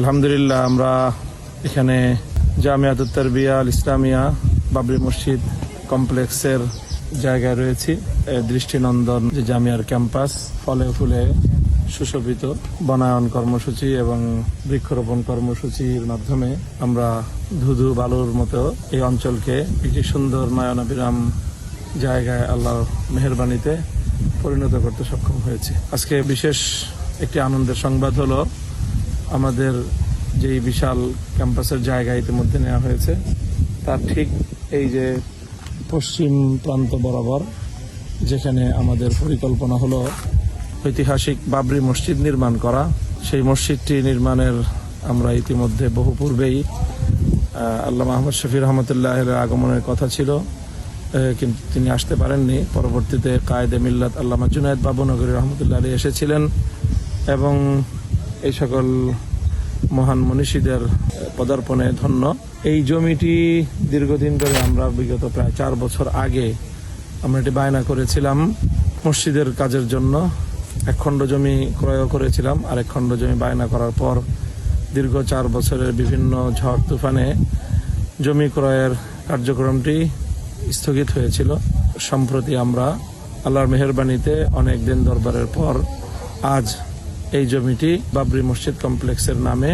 আলহামদুলিল্লাহ, আমরা এখানে জামিয়াত উত্তরবিয়া, আল ইসলামিয়া, বাবরি মসজিদ কমপ্লেক্সের জায়গায় রয়েছি। দৃষ্টিনন্দন যে জামিয়ার ক্যাম্পাস, ফলে ফুলে সুশোভিত বনায়ন কর্মসূচি এবং বৃক্ষরোপণ কর্মসূচির মাধ্যমে আমরা ধুধু বালুর মতো এই অঞ্চলকে একটি সুন্দর নয়নাবিরাম জায়গায় আল্লাহর মেহরবানিতে পরিণত করতে সক্ষম হয়েছে। আজকে বিশেষ একটি আনন্দের সংবাদ হলো আমাদের যেই বিশাল ক্যাম্পাসের জায়গা ইতিমধ্যে নেওয়া হয়েছে, তার ঠিক এই যে পশ্চিম প্রান্ত বরাবর, যেখানে আমাদের পরিকল্পনা হলো ঐতিহাসিক বাবরি মসজিদ নির্মাণ করা। সেই মসজিদটি নির্মাণের আমরা ইতিমধ্যে বহু পূর্বেই আল্লাহ মাহমদ শফির রহমতুল্লাহ আগমনের কথা ছিল কিন্তু তিনি আসতে পারেননি। পরবর্তীতে কায়েদে মিল্লাত আল্লামা জুনায়দ বাবুনগরী রহমতুল্লাহ আলী এসেছিলেন এবং এই সকল মহান মনীষীদের পদার্পণে ধন্য। এই জমিটি দীর্ঘদিন ধরে আমরা বিগত প্রায় চার বছর আগে আমরা এটি বায়না করেছিলাম মসজিদের কাজের জন্য। এক খণ্ড জমি ক্রয় করেছিলাম আর এক খণ্ড জমি বায়না করার পর দীর্ঘ চার বছরের বিভিন্ন ঝড় তুফানে জমি ক্রয়ের কার্যক্রমটি স্থগিত হয়েছিল। সম্প্রতি আমরা আল্লাহর মেহরবানিতে অনেক দিন দরবারের পর আজ এই জমিটি বাবরি মসজিদ কমপ্লেক্সের নামে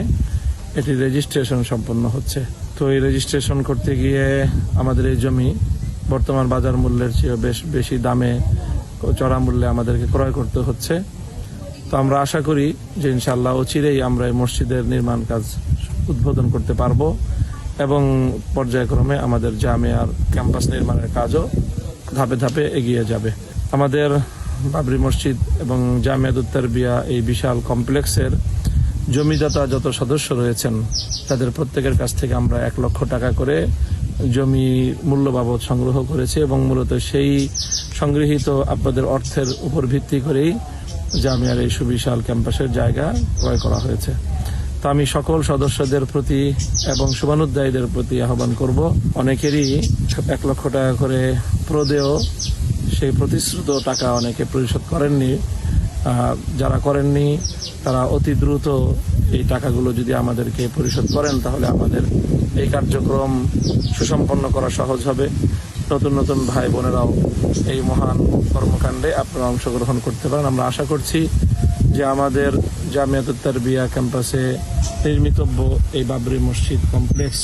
এটি রেজিস্ট্রেশন সম্পন্ন হচ্ছে। তো এই রেজিস্ট্রেশন করতে গিয়ে আমাদের এই জমি বর্তমান বাজার মূল্যের চেয়ে বেশ বেশি দামে চড়া মূল্যে আমাদেরকে ক্রয় করতে হচ্ছে। তো আমরা আশা করি যে ইনশাল্লাহ অচিরেই আমরা এই মসজিদের নির্মাণ কাজ উদ্বোধন করতে পারব এবং পর্যায়ক্রমে আমাদের জামিয়ার ক্যাম্পাস নির্মাণের কাজও ধাপে ধাপে এগিয়ে যাবে। আমাদের বাবরি মসজিদ এবং জামিয়াত উত্তর বিয়া এই বিশাল কমপ্লেক্সের জমিদাতা যত সদস্য রয়েছেন, তাদের প্রত্যেকের কাছ থেকে আমরা এক লক্ষ টাকা করে জমি মূল্য বাবদ সংগ্রহ করেছি এবং মূলত সেই সংগৃহীত আপনাদের অর্থের উপর ভিত্তি করেই জামিয়ার এই সুবিশাল ক্যাম্পাসের জায়গা ক্রয় করা হয়েছে। তো আমি সকল সদস্যদের প্রতি এবং শুভানুদ্দায়ীদের প্রতি আহ্বান করব। অনেকেরই এক লক্ষ টাকা করে প্রদেয় সেই প্রতিশ্রুত টাকা অনেকে পরিশোধ করেননি। যারা করেননি, তারা অতি দ্রুত এই টাকাগুলো যদি আমাদেরকে পরিশোধ করেন, তাহলে আমাদের এই কার্যক্রম সুসম্পন্ন করা সহজ হবে। নতুন নতুন ভাই বোনেরাও এই মহান কর্মকাণ্ডে আপনারা অংশগ্রহণ করতে পারেন। আমরা আশা করছি যে আমাদের জামিয়াতুত্তার বিয়া ক্যাম্পাসে নির্মিতব্য এই বাবরি মসজিদ কমপ্লেক্স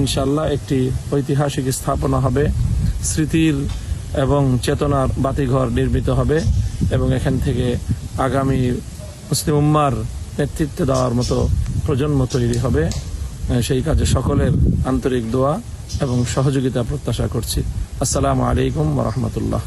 ইনশাল্লাহ একটি ঐতিহাসিক স্থাপনা হবে। স্মৃতির এবং চেতনার বাতিঘর নির্মিত হবে এবং এখান থেকে আগামী মুসলিম উম্মার নেতৃত্ব দেওয়ার মতো প্রজন্ম তৈরি হবে। সেই কাজে সকলের আন্তরিক দোয়া এবং সহযোগিতা প্রত্যাশা করছি। আসসালামু আলাইকুম রহমতুল্লাহ।